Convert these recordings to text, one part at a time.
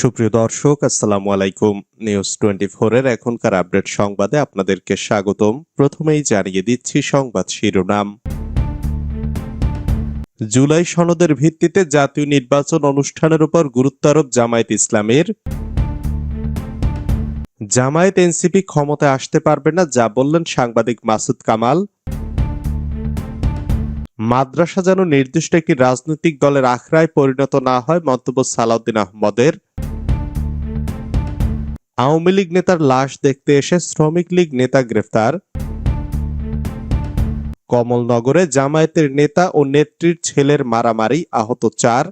সুপ্রিয় দর্শক, আসসালামু আলাইকুম। নিউজ টোয়েন্টি এর এখনকার আপডেট সংবাদে আপনাদেরকে স্বাগতম। প্রথমেই জানিয়ে দিচ্ছি সংবাদ শিরোনাম। জুলাই সনদের ভিত্তিতে জাতীয় নির্বাচন অনুষ্ঠানের উপর গুরুত্ব আরোপ জামায়াত ইসলামের। জামায়াত এনসিপি ক্ষমতায় আসতে পারবে না, যা বললেন সাংবাদিক মাসুদ কামাল। মাদ্রাসা যেন নির্দিষ্ট একটি রাজনৈতিক দলের আখড়ায় পরিণত না হয়, মন্তব্য সালাউদ্দিন আহমদের। আওয়ামী লীগ নেতার লাশ দেখতে এসে শ্রমিক লীগ নেতা গ্রেফতার। কমলনগরে জামায়াতের নেতা ও নেত্রীর ছেলের মারামারি আহত চার।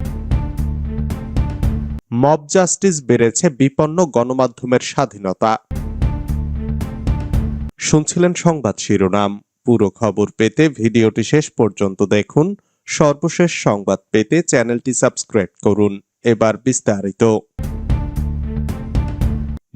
মব জাস্টিস বেড়েছে বিপন্ন গণমাধ্যমের স্বাধীনতা। শুনছিলেন সংবাদ শিরোনাম। পুরো খবর পেতে ভিডিওটি শেষ পর্যন্ত দেখুন। সর্বশেষ সংবাদ পেতে চ্যানেলটি সাবস্ক্রাইব করুন। এবার বিস্তারিত।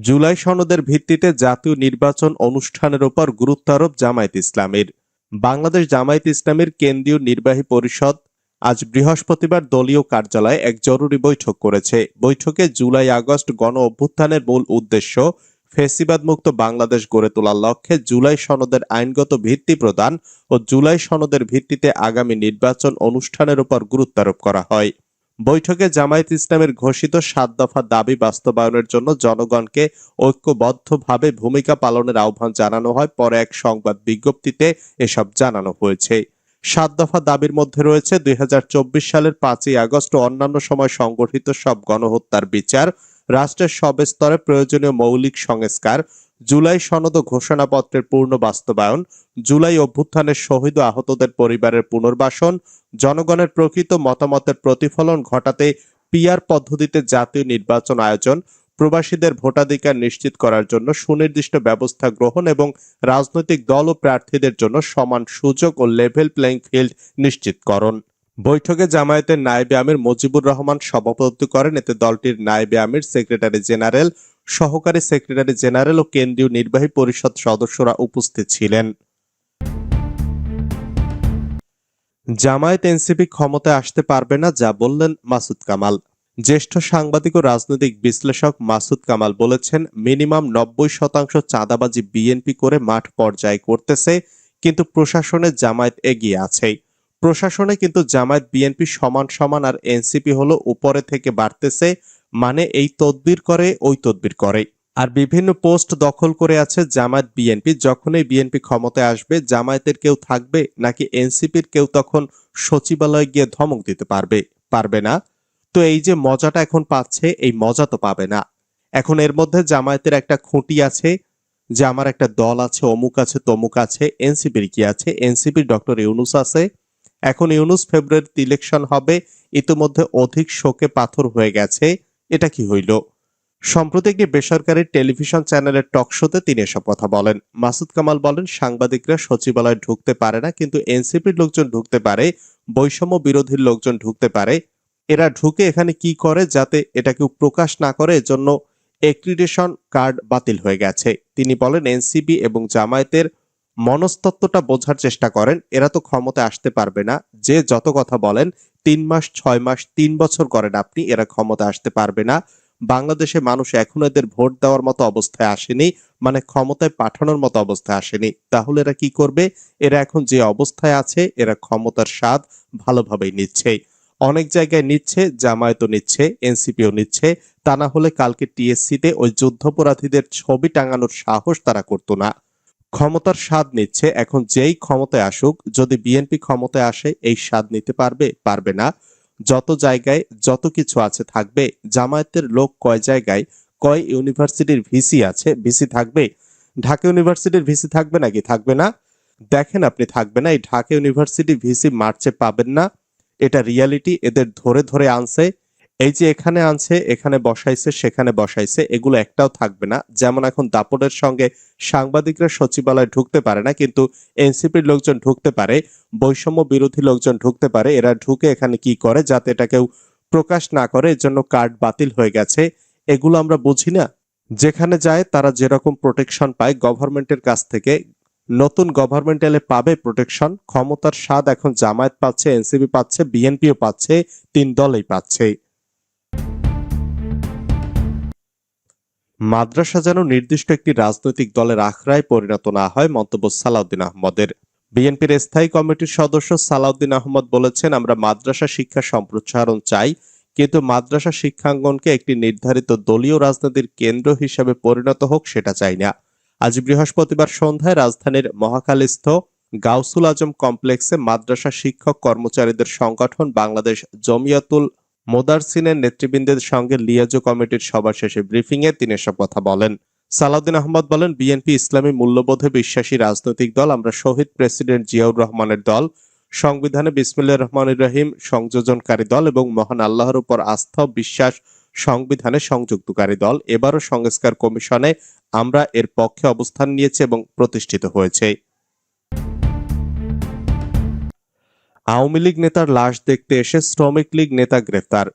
জুলাই সনদের ভিত্তিতে জাতীয় নির্বাচন অনুষ্ঠানের উপর গুরুত্ব আরোপ জামায়াত ইসলামের। বাংলাদেশ জামায়াত ইসলামের কেন্দ্রীয় নির্বাহী পরিষদ আজ বৃহস্পতিবার দলীয় কার্যালয়ে এক জরুরি বৈঠক করেছে। বৈঠকে জুলাই আগস্ট গণ অভ্যুত্থানের মূল উদ্দেশ্য ফেসিবাদ মুক্ত বাংলাদেশ গড়ে তোলার লক্ষ্যে জুলাই সনদের আইনগত ভিত্তি প্রদান ও জুলাই সনদের ভিত্তিতে আগামী নির্বাচন অনুষ্ঠানের উপর গুরুত্ব আরোপ করা হয়। বৈঠকে জামায়াত ইসলামের ঘোষিত সাত দফা দাবি বাস্তবায়নের জন্য জনগণকে ঐক্যবদ্ধভাবে ভূমিকা পালনের আহ্বান জানানো হয়। পরে এক সংবাদ বিজ্ঞপ্তিতে এসব জানানো হয়েছে। সাত দফা দাবির মধ্যে রয়েছে দুই হাজার চব্বিশ সালের পাঁচই আগস্ট অন্যান্য সময় সংগঠিত সব গণহত্যার বিচার, রাষ্ট্রের সব স্তরে প্রয়োজনীয় মৌলিক সংস্কার জুলাই সনদ ঘোষণাপত্রের পূর্ণ বাস্তবায়ন, জুলাই অভ্যুত্থানের শহীদ আহতদের পরিবারের পুনর্বাসন, জনগণের প্রকৃত মতামতের প্রতিফলন ঘটাতে পিআর পদ্ধতিতে জাতীয় নির্বাচন আয়োজন, প্রবাসীদের ভোটাধিকার নিশ্চিত করার জন্য সুনির্দিষ্ট ব্যবস্থা গ্রহণ এবং রাজনৈতিক দল ও প্রার্থীদের জন্য সমান সুযোগ ও লেভেল প্লেইং ফিল্ড নিশ্চিতকরণ। বৈঠকে জামায়াতের নায়েবে আমির মুজিবুর রহমান সভাপতিত্ব করেন। এতে দলটির নায়েবে আমির, সেক্রেটারি জেনারেল সহকারী সেক্রেটারি জেনারেল ও কেন্দ্রীয় নির্বাহী পরিষদ সদস্যরা উপস্থিত ছিলেন। জামায়াত এনসিপি ক্ষমতায় আসতে পারবে না, যা বললেন মাসুদ কামাল। জ্যেষ্ঠ সাংবাদিক ও রাজনৈতিক বিশ্লেষক মাসুদ কামাল বলেছেন, মিনিমাম নব্বই শতাংশ চাঁদাবাজি বিএনপি করে মাঠ পর্যায়ে করতেছে, কিন্তু প্রশাসনে জামায়াত এগিয়ে আছে। প্রশাসনে কিন্তু জামায়াত বিএনপি সমান সমান আর এনসিপি হলো উপরে থেকে বাড়তেছে মানে এই তদবির করে, ওই তদবির করে। আর বিভিন্ন পোস্ট দখল করে আছে জামায়াত বিএনপি। যখনই বিএনপি ক্ষমতায় আসবে, জামায়াতের কেউ থাকবে নাকি এনসিপির কেউ তখন সচিবালয়ে গিয়ে ধমক দিতে পারবে পারবে না? তো এই যে মজাটা এখন পাচ্ছে, এই মজা তো পাবে না। এখন এর মধ্যে জামায়াতের একটা খুঁটি আছে, যে আমার একটা দল আছে, অমুক আছে, তমুক আছে, এনসিপির কি আছে? এনসিপির ডক্টর ইউনুস আছে। এখন ইউনুস ফেব্রুয়ারিতে ইলেকশন হবে, ইতিমধ্যে অধিক শোকে পাথর হয়ে গেছে। এটা কি হইল? সম্প্রতি একটি বেসরকারি টেলিভিশন চ্যানেলের টক শোতে তিনি এসব কথা বলেন। মাসুদ কামাল বলেন, সাংবাদিকরা সচিবালয়ে ঢুকতে পারে না, কিন্তু এনসিপির লোকজন ঢুকতে পারে, বৈষম্য বিরোধীর লোকজন ঢুকতে পারে। এরা ঢুকে এখানে কি করে যাতে এটা কেউ প্রকাশ না করে এজন্য এক্রিডেশন কার্ড বাতিল হয়ে গেছে। তিনি বলেন, এনসিপি এবং জামায়াতের মনস্তত্ত্বটা বোঝার চেষ্টা করেন, এরা তো ক্ষমতায় আসতে পারবে না। যে যত কথা বলেন, তিন মাস, ছয় মাস, তিন বছর করেন আপনি, এরা ক্ষমতা আসতে পারবে না। বাংলাদেশে মানুষ এখন এদের ভোট দেওয়ার মতো অবস্থায় আসেনি মানে ক্ষমতায় পাঠানোর মতো অবস্থায় আসেনি। তাহলে এরা কি করবে? এরা এখন যে অবস্থায় আছে, এরা ক্ষমতার স্বাদ ভালোভাবেই নিচ্ছে। অনেক জায়গায় নিচ্ছে, জামায়াতও নিচ্ছে, এনসিপিও নিচ্ছে। তা না হলে কালকে টিএসসিতে ওই যুদ্ধপরাধীদের ছবি টাঙানোর সাহস তারা করতো না। ক্ষমতার স্বাদ নিচ্ছে, এখন যেই ক্ষমতায় আসুক, যদি বিএনপি ক্ষমতায় আসে, এই স্বাদ নিতে পারবে পারবে না। যত জায়গায় যত কিছু আছে থাকবে, জামায়াতের লোক কয় জায়গায়, কয় ইউনিভার্সিটির ভিসি আছে, ভিসি থাকবে? ঢাকা ইউনিভার্সিটির ভিসি থাকবে নাকি থাকবে না? দেখেন আপনি, থাকবে না। এই ঢাকা ইউনিভার্সিটি ভিসি মার্চে পাবেন না। এটা রিয়ালিটি, এদের ধরে ধরে আনছে। এই যে এখানে আনছে এখানে বসাইছে, সেখানে বসাইছে, এগুলো একটাও থাকবে না। যেমন এখন দাপটের সঙ্গে সাংবাদিকরা সচিবালয়ে ঢুকতে পারে না, কিন্তু এনসিপির লোকজন ঢুকতে পারে, বৈষম্য বিরোধী লোকজন ঢুকতে পারে। এরা ঢুকে এখানে কি করে? যাতে এটা কেউ প্রকাশ না করে, এর জন্য কার্ড বাতিল হয়ে গেছে। এগুলো আমরা বুঝি না। যেখানে যায়, তারা যেরকম প্রোটেকশন পায়, গভর্নমেন্টের কাছ থেকে। নতুন গভর্নমেন্ট এলে পাবে প্রোটেকশন ক্ষমতার স্বাদ এখন জামায়াত পাচ্ছে, এনসিপি পাচ্ছে, বিএনপিও পাচ্ছে, তিন দলই পাচ্ছে। মাদ্রাসা যেন নির্দিষ্ট একটি রাজনৈতিক দলের আখড়ায় পরিণত না হয়, মন্তব্য সালাউদ্দিন আহমদের। বিএনপির স্থায়ী কমিটির সদস্য সালাউদ্দিন আহমদ বলেছেন, আমরা মাদ্রাসা শিক্ষা সম্প্রসারণ চাই, কিন্তু মাদ্রাসা শিক্ষাঙ্গনকে একটি নির্ধারিত দলীয় রাজনীতির কেন্দ্র হিসেবে পরিণত হোক, সেটা চাই না। আজ বৃহস্পতিবার সন্ধ্যায় রাজধানীর মহাখালীস্থ গাউসুল আজম কমপ্লেক্সে মাদ্রাসা শিক্ষক কর্মচারীদের সংগঠন বাংলাদেশ জমিয়াতুল মোদারসিনের নেতৃবৃন্দের সঙ্গে লিয়াজো কমিটির সভা শেষে ব্রিফিংয়ে তিনি এসব কথা বলেন। সালাউদ্দিন আহমদ বলেন, বিএনপি ইসলামী মূল্যবোধে বিশ্বাসী রাজনৈতিক দল, আমরা শহীদ প্রেসিডেন্ট জিয়াউর রহমানের দল, সংবিধানে বিসমিল্লাহ রহমান রহিম সংযোজনকারী দল এবং মহান আল্লাহর উপর আস্থা বিশ্বাস সংবিধানে সংযুক্তকারী দল, এবারও সংস্কার কমিশনে আমরা এর পক্ষে অবস্থান নিয়েছি এবং প্রতিষ্ঠিত হয়েছে। আওয়ামী লীগ নেতার লাশ দেখতে এসে শ্রমিক লীগ নেতা গ্রেফতার।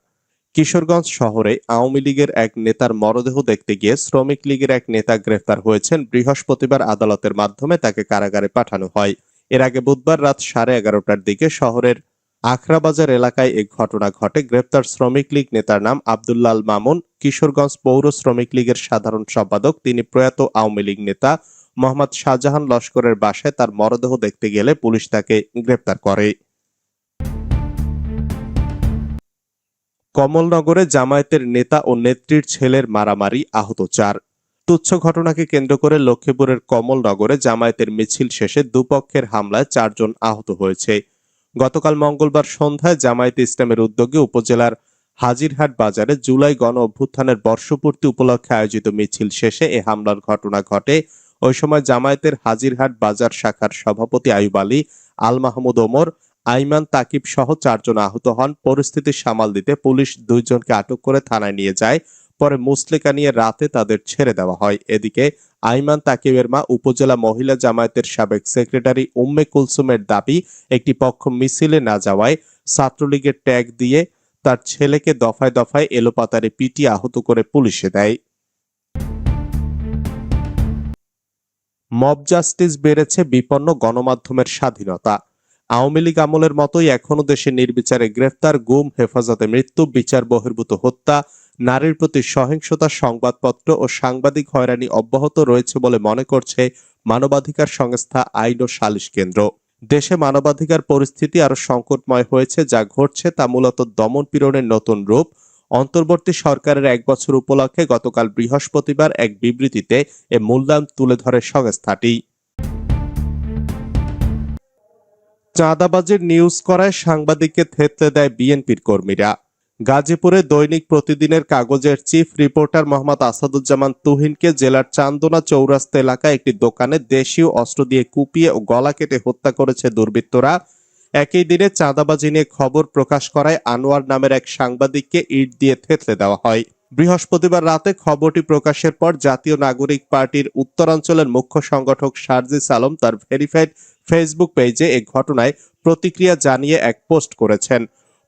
কিশোরগঞ্জ শহরে আওয়ামী লীগের এক নেতার মরদেহ দেখতে গিয়ে শ্রমিক লীগের এক নেতা গ্রেফতার হয়েছেন। বৃহস্পতিবার আদালতের মাধ্যমে তাকে কারাগারে পাঠানো হয়। এর আগে বুধবার রাত সাড়ে এগারোটার দিকে শহরের আখড়াবাজার এলাকায় এই ঘটনা ঘটে। গ্রেপ্তার শ্রমিক লীগ নেতার নাম আবদুল্লাল মামুন। কিশোরগঞ্জ পৌর শ্রমিক লীগের সাধারণ সম্পাদক। তিনি প্রয়াত আওয়ামী লীগ নেতা মোহাম্মদ শাহজাহান লস্করের বাসায় তার মরদেহ দেখতে গেলে পুলিশ তাকে গ্রেপ্তার করে। কমলনগরে জামায়াতের নেতা ও নেত্রীর ছেলের মারামারি আহত চার। তুচ্ছ ঘটনাকে কেন্দ্র করে লক্ষ্মীপুরের কমলনগরে জামায়াতের মিছিল শেষে দুপক্ষের হামলায় চারজন আহত হয়েছে। গতকাল মঙ্গলবার সন্ধ্যায় জামায়াতে ইসলামের উদ্যোগে উপজেলার হাজিরহাট বাজারে জুলাই গণ অভ্যুত্থানের বর্ষপূর্তি উপলক্ষে আয়োজিত মিছিল শেষে এ হামলার ঘটনা ঘটে। ওই সময় জামায়াতের হাজিরহাট বাজার শাখার সভাপতি আয়ুব আলী, আল মাহমুদ ওমর আইমান তাকিব সহ চারজন আহত হন। পরিস্থিতি সামাল দিতে পুলিশ দুইজনকে আটক করে থানায় নিয়ে যায়। পরে মুসলেকা নিয়ে রাতে তাদের ছেড়ে দেওয়া হয়। এদিকে আইমান তাকিবের মা উপজেলা মহিলা জামায়াতের সাবেক সেক্রেটারি উম্মে কুলসুমের দাবি, একটি পক্ষ মিছিলে না যাওয়ায় ছাত্রলীগের ট্যাগ দিয়ে তার ছেলেকে দফায় দফায় এলোপাতারে পিটিয়ে আহত করে পুলিশে দেয়। মব জাস্টিস বেড়েছে বিপন্ন গণমাধ্যমের স্বাধীনতা। আওয়ামী লীগ আমলের মতোই এখনও দেশে নির্বিচারে গ্রেফতার, গুম, হেফাজতে মৃত্যু, বিচার বহির্ভূত হত্যা, নারীর প্রতি সহিংসতা সংবাদপত্র ও সাংবাদিক হয়রানি অব্যাহত রয়েছে বলে মনে করছে মানবাধিকার সংস্থা আইন ও সালিশ কেন্দ্র। দেশে মানবাধিকার পরিস্থিতি আরও সংকটময় হয়েছে, যা ঘটছে তা মূলত দমন পীড়নের নতুন রূপ। অন্তর্বর্তী সরকারের এক বছর উপলক্ষে গতকাল বৃহস্পতিবার এক বিবৃতিতে এ মূল্যায়ন তুলে ধরে সংস্থাটি। চাঁদাবাজির নিউজ করায় সাংবাদিককে থেতলে দেয় বিএনপির কর্মীরা। গাজীপুরে দৈনিক প্রতিদিনের কাগজের চিফ রিপোর্টার মোহাম্মদ আসাদুজ্জামান তুহিনকে জেলার চান্দনা চৌরাস্তা এলাকায় একটি দোকানে দেশীয় অস্ত্র দিয়ে কুপিয়ে ও গলা কেটে হত্যা করেছে দুর্বৃত্তরা। একই দিনে চাঁদাবাজি নিয়ে খবর প্রকাশ করায় আনোয়ার নামের এক সাংবাদিককে ইট দিয়ে থেতলে দেওয়া হয়। বৃহস্পতিবার রাতে খবরটি প্রকাশের পর জাতীয় নাগরিক পার্টির উত্তরাঞ্চলের মুখ্য সংগঠক সার্জিস আলম তার ভেরিফাইড ফেসবুক পেজে এ ঘটনায় প্রতিক্রিয়া জানিয়ে এক পোস্ট করেছেন।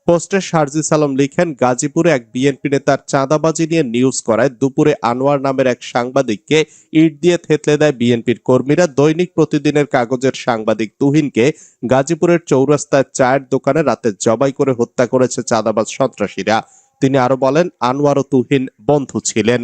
পোস্টে সার্জিস আলম লিখেন, গাজীপুরে এক বিএনপি নেতার চাঁদাবাজি নিয়ে নিউজ করায় দুপুরে আনোয়ার নামের এক সাংবাদিককে ইট দিয়ে থেতলে দেয় বিএনপির কর্মীরা। দৈনিক প্রতিদিনের কাগজের সাংবাদিক তুহিনকে গাজীপুরের চৌরাস্তায় চায়ের দোকানে রাতে জবাই করে হত্যা করেছে চাঁদাবাজ সন্ত্রাসীরা। তিনি আরও বলেন, আনোয়ার ও তুহিন বন্ধু ছিলেন।